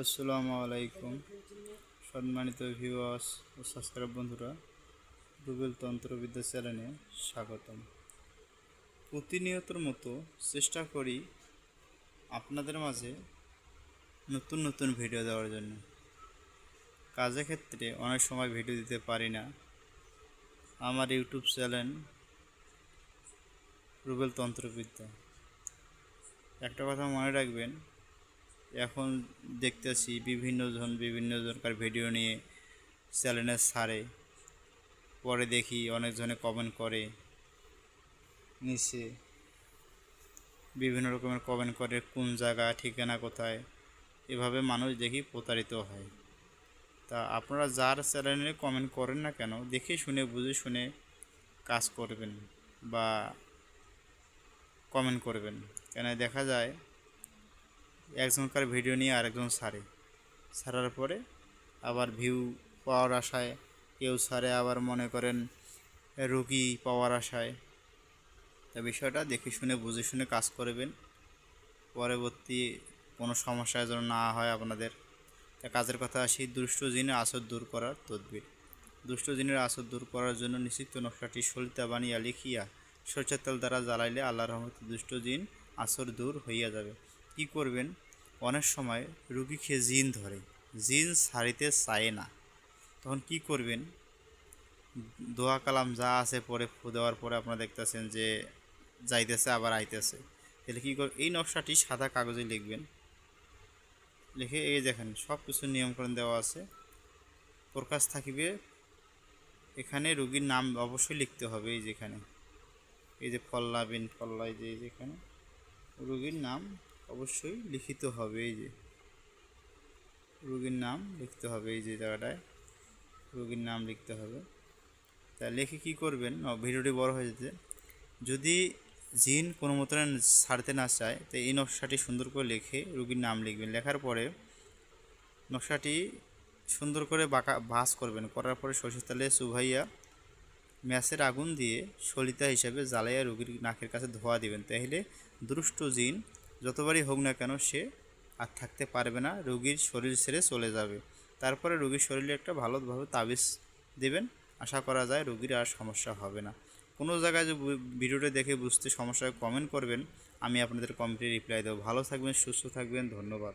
আসসালামু আলাইকুম, সম্মানিত ভিউয়ার্স ও সাবস্ক্রাইব বন্ধুরা রুবেল তন্ত্রবিদ্যা চ্যানেলে স্বাগতম। প্রতিনিয়তর মতো চেষ্টা করি আপনাদের মাঝে নতুন নতুন ভিডিও দেওয়ার জন্য। কাজের ক্ষেত্রে অনেক সময় ভিডিও দিতে পারি না। আমার ইউটিউব চ্যানেল রুবেল তন্ত্রবিদ্যা। একটা কথা মনে রাখবেন এখন দেখতেছি বিভিন্ন জন বিভিন্ন জনকার ভিডিও নিয়ে চ্যানেলে ছাড়ে পরে দেখি অনেকজনে কমেন্ট করে, নিচে বিভিন্ন রকমের কমেন্ট করে, কোন জায়গা, ঠিকানা কোথায়, এভাবে মানুষ দেখি প্রতারিত হয়। তা আপনারা যার চ্যানেলে কমেন্ট করেন না কেন, দেখে শুনে, বুঝে শুনে কাজ করবেন বা কমেন্ট করবেন। কেন দেখা যায় একজনকার ভিডিও নিয়ে আরেকজন ছাড়ে ছাড়ার পরে আবার ভিউ পাওয়ার আশায় কেউ ছাড়ে আবার মনে করেন রুগী পাওয়ার আশায়। তা বিষয়টা দেখে শুনে, বুঝে শুনে কাজ করবেন। পরবর্তী কোনো সমস্যা যেন না হয় আপনাদের। তা কাজের কথা আসি, দুষ্ট জিনের আসর দূর করার তদবির। দুষ্ট জিনের আসর দূর করার জন্য নিশ্চিত নকশাটি সলিতা বানিয়া লিখিয়া সরষের তেল দ্বারা জ্বালাইলে আল্লাহ রহমতে দুষ্ট জিন আসর দূর হইয়া যাবে। কি করবেন? অনেক সময় রুগীকে জিন ধরে। জিন ছাড়িতে চায় না। তখন কি করবেন? দোয়া কালাম যা আছে পরে ফু দেওয়ার পরে আপনারা দেখতেছেন যে যাইতেছে, আবার আইতেছে। তাহলে কী কর এই নকশাটি সাদা কাগজে লিখবেন। লিখে এই দেখেন সব কিছু নিয়মকরণ দেওয়া আছে। প্রকাশ থাকিবে। এখানে রুগীর নাম অবশ্যই লিখতে হবে এই যেখানে। এই যে ফল্লা বিন ফল্লা এই যে এই যেখানে। রুগীর নাম অবশ্যই লিখিত হবে এই যে। রুগীর নাম লিখতে হবে এই যে জায়গাটায়। রুগীর নাম লিখতে হবে। তা লিখে কী করবেন? ভিডিওটি বড় হয়ে যেতে। যদি জিন কোনো মতো ছাড়তে না চায়, তো এই নকশাটি সুন্দর করে লিখে রুগীর নাম লিখবেন। লেখার পরে নকশাটি সুন্দর করে বাঁকা, ভাঁজ করবেন। করার পরে সরষের তেলে চুভাইয়া ম্যাচের আগুন দিয়ে সলিতা হিসাবে জ্বালাইয়া রুগীর নাকের কাছে ধোয়া দিবেন। তাহলে দুষ্ট জিন যতবারই হোক না কেন সে আর থাকতে পারবে না, রোগীর শরীর ছেড়ে চলে যাবে। তারপরে রোগীর শরীরে একটা ভালোভাবে তাবিজ দেবেন। আশা করা যায় রোগীর আর সমস্যা হবে না। কোনো জায়গায় যে ভিডিওটা দেখে বুঝতে সমস্যা কমেন্ট করবেন। আমি আপনাদের কমেন্টে রিপ্লাই দেবো। ভালো থাকবেন, সুস্থ থাকবেন, ধন্যবাদ।